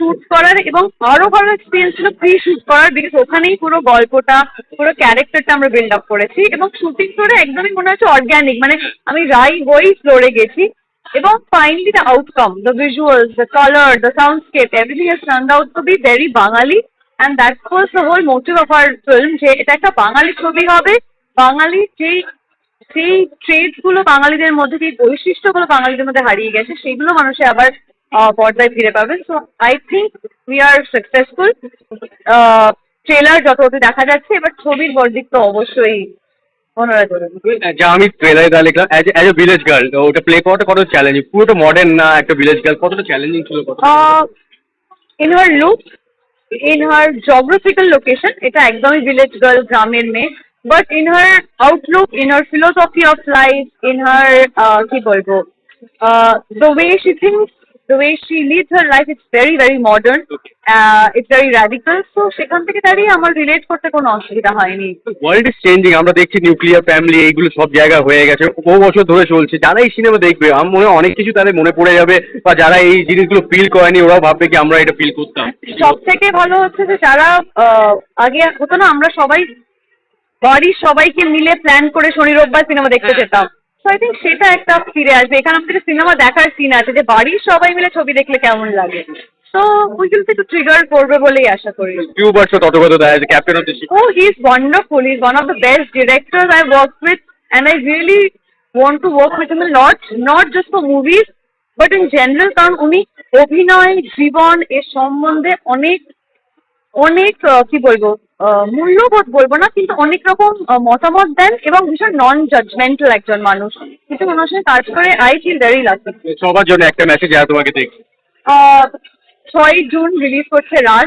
Shoot করার এবং আরও ভালো এক্সপিরিয়েন্স ছিল প্রি শুট করার বিকজ ওখানেই পুরো গল্পটা, পুরো ক্যারেক্টারটা আমরা বিল্ড আপ করেছি এবং শুটিং করে একদমই মনে হচ্ছে অর্গ্যানিক মানে আমি রাই হই ফ্লোরে গেছি এবং finally the outcome the visuals the colour the soundscape everything has turn out to be very Bengali and that was the whole motive of our film যে এটা একটা বাঙালি ছবি হবে, বাঙালি যেই সেই ট্রেডসগুলো বাঙালিদের মধ্যে যে বৈশিষ্ট্যগুলো বাঙালিদের মধ্যে হারিয়ে গেছে, সেগুলো মানুষে আবার পর্দায় ফিরে পাবেন so I think we are successful trailer যত দেখা যাচ্ছে এবার ছবির বর্দিক তো অবশ্যই যা আমি ট্রেলারে যা লিখলাম as as a village girl ওটা প্লে করাটা কত চ্যালেঞ্জিং পুরোটা মডার্ন না একটা ভিলেজ গার্ল কতটা চ্যালেঞ্জিং ছিল in her look, in her geographical এটা একদমই village girl গ্রামের মেয়ে in her outlook, in her philosophy of life, in her uh, কি বলব the way she thinks, the way she leads her life, it's very very modern, uh, it's very radical. So সেখান থেকে দাঁড়িয়ে আমার relate করতে কোনো অসুবিধা হয়নি। ওয়ার্ল্ড ইজ চেঞ্জিং আমরা দেখছি নিউক্লিয়ার ফ্যামিলি এইগুলো সব জায়গায় হয়ে গেছে। বহু বছর ধরে চলছে। যারা এই সিনেমা দেখবে আমার মনে হয় অনেক কিছু তাদের মনে পড়ে যাবে বা যারা এই জিনিসগুলো ফিল করেনি ওরাও ভাববে কি আমরা এটা ফিল করতাম। সব থেকে ভালো হচ্ছে যে যারা আগে হতো না আমরা সবাই বাড়ির সবাইকে মিলে প্ল্যান করে শনি রোববার সিনেমা দেখতে যেতাম। তো আই থিঙ্ক সেটা একটা ফিরে আসবে। এখানে আমাদের সিনেমা দেখার সিন আছে যে বাড়ির সবাই মিলে ছবি দেখলে কেমন লাগে। তো ওইগুলো একটু ট্রিগার করবে বলেই আশা করি। টিউবার্স ততগত দেয় captain of the Oh, he's wonderful. He's one of the best directors I've worked with, and I really want to work with him a lot, not just for movies, but in general, কারণ উনি অভিনয় জীবন এর সম্বন্ধে অনেক অনেক কি বলব মূল্যবোধ বলব না কিন্তু অনেক রকম মতামত দেন এবং ভীষণ নন জাজমেন্টাল একজন মানুষ। কিন্তু ওনার সঙ্গে কাজ করে আই ফিল ভেরি লাকি সবার জন্য একটা মেসেজ আর তোমাকে দেখছি। ছয় জুন রিলিজ করছে রাজ